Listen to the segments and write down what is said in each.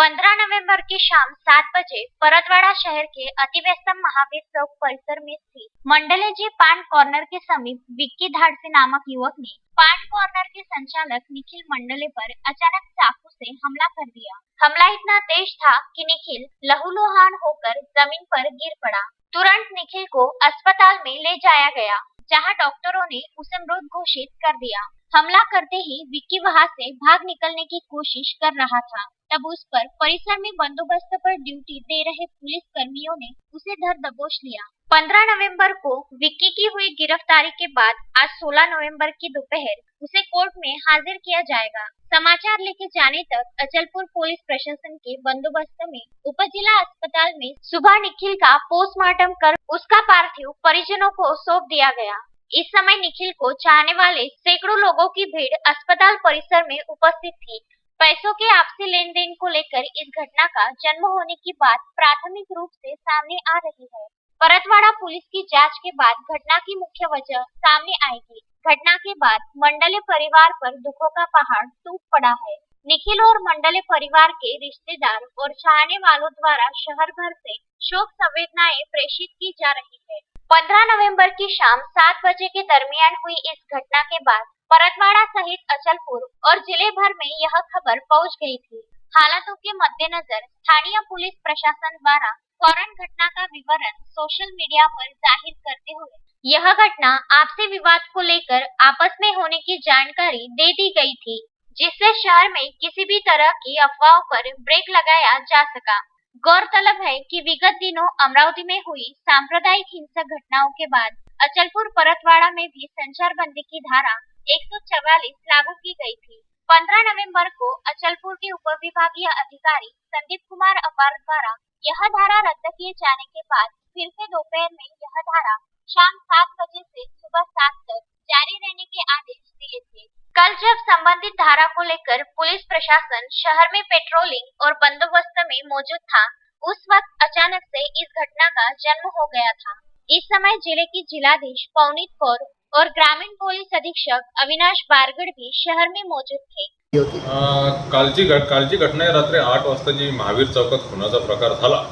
15 नवंबर की शाम सात बजे परतवाड़ा शहर के अतिव्यस्त महावीर चौक परिसर में स्थित मंडले जी पान कॉर्नर के समीप विक्की धाड़से नामक युवक ने पान कॉर्नर के संचालक निखिल मंडले पर अचानक चाकू से हमला कर दिया। हमला इतना तेज था कि निखिल लहूलुहान होकर ज़मीन पर गिर पड़ा। तुरंत निखिल को अस्पताल में ले जाया गया, जहाँ डॉक्टरों ने उसे मृत घोषित कर दिया। हमला करते ही विक्की वहाँ से भाग निकलने की कोशिश कर रहा था। तब उस पर परिसर में बंदोबस्त पर ड्यूटी दे रहे पुलिस कर्मियों ने उसे धर दबोच लिया। 15 नवंबर को विक्की की हुई गिरफ्तारी के बाद आज 16 नवंबर की दोपहर उसे कोर्ट में हाजिर किया जाएगा। समाचार लेके जाने तक अचलपुर पुलिस प्रशासन के बंदोबस्त में उप जिला अस्पताल में सुबह निखिल का पोस्टमार्टम कर उसका पार्थिव परिजनों को सौंप दिया गया। इस समय निखिल को चाहने वाले सैकड़ों लोगों की भीड़ अस्पताल परिसर में उपस्थित थी। पैसों के आपसी लेन देन को लेकर इस घटना का जन्म होने की बात प्राथमिक रूप से सामने आ रही है। परतवाड़ा पुलिस की जाँच के बाद घटना की मुख्य वजह सामने आएगी। घटना के बाद मंडले परिवार पर दुखों का पहाड़ टूट पड़ा है। निखिल और मंडले परिवार के रिश्तेदार और चाहने वालों द्वारा शहर भर से शोक संवेदनाएँ प्रेषित की जा रही है। 15 नवंबर की शाम सात बजे के दरमियान हुई इस घटना के बाद परतवाड़ा सहित अचलपुर और ज़िले भर में यह खबर पहुँच गई थी। हालातों के मद्देनजर स्थानीय पुलिस प्रशासन द्वारा फ़ौरन घटना का विवरण सोशल मीडिया पर ज़ाहिर करते हुए यह घटना आपसी विवाद को लेकर आपस में होने की जानकारी दे दी गई थी, जिससे शहर में किसी भी तरह की अफवाहों पर ब्रेक लगाया जा सका। गौरतलब है कि विगत दिनों अमरावती में हुई सांप्रदायिक हिंसक घटनाओं के बाद अचलपुर, परतवाड़ा में भी संचार बंदी की धारा 144 लागू की गई थी। 15 नवंबर को अचलपुर के उप विभागीय अधिकारी संदीप कुमार अपार द्वारा यह धारा रद्द किए जाने के बाद फिर से दोपहर में यह धारा शाम सात बजे से सुबह सात तक जारी रहने के आदेश दिए थे। कल जब संबंधित धारा को लेकर पुलिस प्रशासन शहर में पेट्रोलिंग और बंदोबस्त में मौजूद था, उस वक्त अचानक से इस घटना का जन्म हो गया था। इस समय ज़िले की जिलाधीश पवनीत कौर और ग्रामीण पुलिस अधीक्षक अविनाश बारगड भी शहर में मौजूद थे। अं, कालची घट कालची घटना आहे रात्री आठ वाजता जी महावीर चौकात खुनाचा प्रकार झाला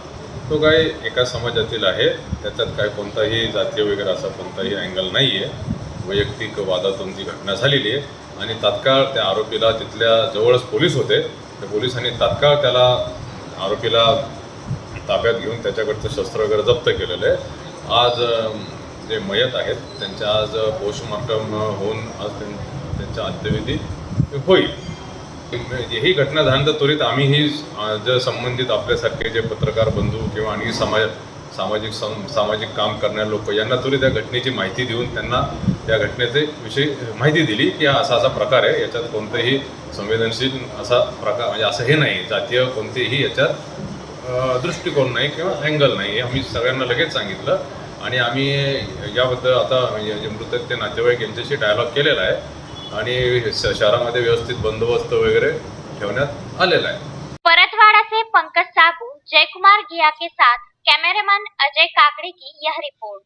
तो काय एका समाजातील आहे त्याच्यात काय कोणताही जातीय वगैरे असा कोणताही अँगल नाही आहे वैयक्तिक वादातून ती घटना झालेली आहे आणि तात्काळ त्या आरोपीला तिथल्या जवळच पोलीस होते त्या पोलिसांनी तात्काळ त्याला आरोपीला ताब्यात घेऊन त्याच्याकडचं शस्त्र वगैरे जप्त केलेलं आहे. आज अं, जे मयत आहेत त्यांच्या आज पोस्टमॉर्टम होऊन आज त्यांच्या अंत्यविधी होईल. ही घटना झाल्यानंतर त्वरित आम्हीही अं, जे संबंधित आपल्यासारखे जे पत्रकार बंधू किंवा आणखी समाज सामाजिक सं सामाजिक काम करणारे लोक यांना त्वरित त्या घटनेची माहिती देऊन त्यांना त्या घटनेचे विषयी माहिती दिली की हा असा असा प्रकार आहे याच्यात कोणतेही संवेदनशील असा प्रकार म्हणजे असं हे नाही जातीय कोणतेही याच्यात दृष्टिकोन नाही किंवा अँगल नाही हे आम्ही सगळ्यांना लगेच सांगितलं. आणि आम्ही याबद्दल आता म्हणजे जे मृतक ते नातेवाईक यांच्याशी डायलॉग केलेला आहे. आणि शहरामध्ये व्यवस्थित बंदोबस्त वगैरे ठेवण्यात आलेला आहे. परतवाडाचे पंकज सागू जयकुमार घिया के साथ कैमरामैन अजय काकड़े की यह रिपोर्ट.